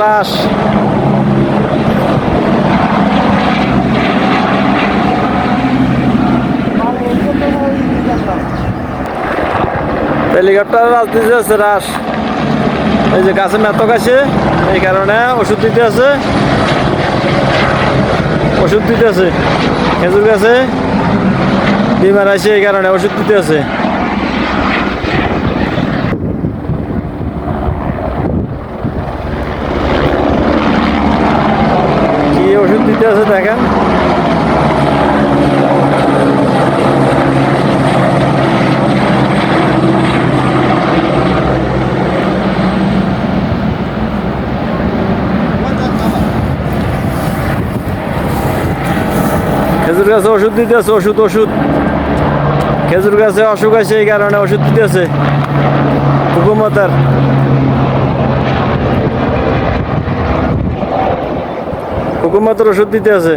পঞ্চাশ। হেলিকপ্টার রাজনীতি আছে, রাস। এই যে গাছে মেতক আছে, এই কারণে ওষুধ দিতে আছে। ওষুধ দিতে আছে। খেজুর গাছে বিমার আছে, এই কারণে ওষুধ দিতে আছে। দিতে দেখেন খেজুর গাছে ওষুধ দিতে আছে ওষুধ ওষুধ। খেজুর গাছে অসুখ আছে, এই কারণে ওষুধ দিতে আছে হুকুমতার হুকুমতের ওষুধ দিতে আছে।